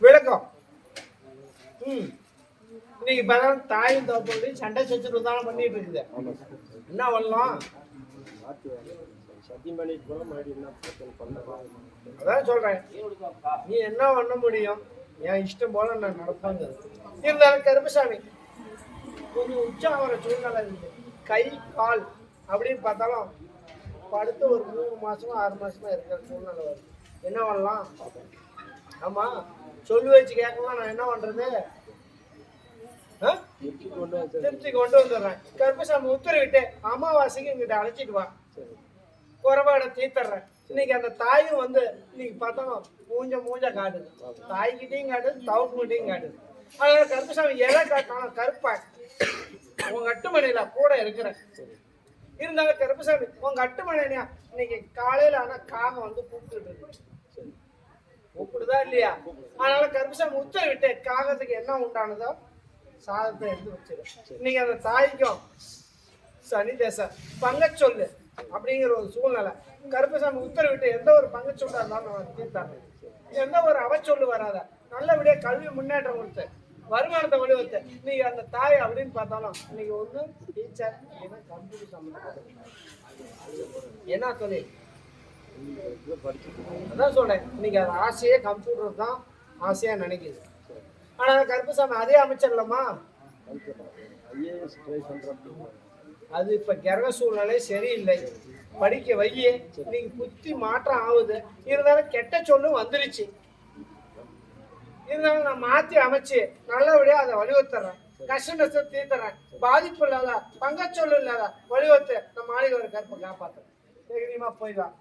விளக்கம். ம். இன்னைக்கு பரவாயில்ல தாயும் தோப்போடு சண்டை சச்சுட்டு தானே பண்ணிட்டு இருக்குது. என்ன பண்ணலாம் மறுபடியும் என்ன பிரச்சனை பண்ணலாம் அதான் சொல்றேன். நீ என்ன பண்ண முடியும்? என் இஷ்டம் போல நான் நடப்பாங்க. இருந்தாலும் கருப்பசாமி கொஞ்சம் உச்சம் சூழ்நிலை இருக்கு. கை கால் அப்படின்னு பார்த்தாலும் படுத்து ஒரு மூணு மாசமா ஆறு மாசமா இருக்கிற சூழ்நிலை வருது. என்ன பண்ணலாம் ஆமா. சொல்லி வச்சு கேட்கலாம் நான் என்ன பண்றது? கொண்டு திருப்தி கொண்டு வந்துடுறேன். கருப்பசாமி உத்தரவிட்டு அமாவாசைக்கு எங்கிட்ட அழைச்சிட்டு வா. சரி குறைபாடை தீர்த்தர்றேன் இன்னைக்கு அந்த தாயும் வந்து இன்னைக்கு பார்த்தோம் மூஞ்ச மூஞ்ச காட்டுது. தாய்கிட்டையும் காட்டுது தவக்குகிட்டையும் காட்டுது. அதனால கருப்பசாமி எதை காட்டாலும் கருப்பா. உங்க அட்டுமணியில கூட இருக்கிறேன். இருந்தாலும் கருப்பசாமி உங்க அட்டுமணியா இன்னைக்கு காலையில ஆனா காகம் வந்து கூப்பிட்டு இருக்கு. வருதா இல்லையா? அதனால கருப்பசாமி உத்தரவிட்டு காகத்துக்கு என்ன உண்டானதோ சாதத்தை எடுத்து வச்சிரு. நீங்க அந்த தாய்க்கும் சனி தேச பங்கச் சொல்லு அப்படிங்கிற ஒரு சூழ்நிலை. கருப்பசாமி உத்தரவிட்டு எந்த ஒரு பங்கச் சொல்லா இருந்தாலும் தீர்த்தாங்க எந்த ஒரு அவச்சொல்லு வராத நல்லபடியா கல்வி முன்னேற்றம் கொடுத்து வருமானத்தை வலுவத்து நீங்க அந்த தாய் அப்படின்னு பார்த்தாலும் இன்னைக்கு ஒண்ணு டீச்சர் இல்லைன்னா கம்ப்யூட்டர் சம்மந்தப்பட்டது. என்ன தொழில் அதான் சொல்றேன் இன்னைக்கு அது ஆசையே கம்ப்யூட்டர் தான் ஆசையா நினைக்குது. ஆனா கருப்புசாமி அதே அமைச்சர்லம்மா? அது இப்ப கிரக சூழ்நிலை சரியில்லை. படிக்க வையே. இன்னைக்கு புத்தி மாற்றம் ஆகுது. இருந்தாலும் கெட்ட சொல்லும் வந்துருச்சு. இருந்தாலும் நான் மாத்தி அமைச்சு நல்லபடியா அதை வலியுறுத்துறேன். கஷ்ட நஷ்டம் தீர்த்துறேன். பாதிப்பு இல்லாத பங்கச்சொல்லு இல்லாத வலியுறுத்து நம்ம மாளிகை ஒரு கருப்பை காப்பாற்றுறேன் தைரியமா போயிடலாம்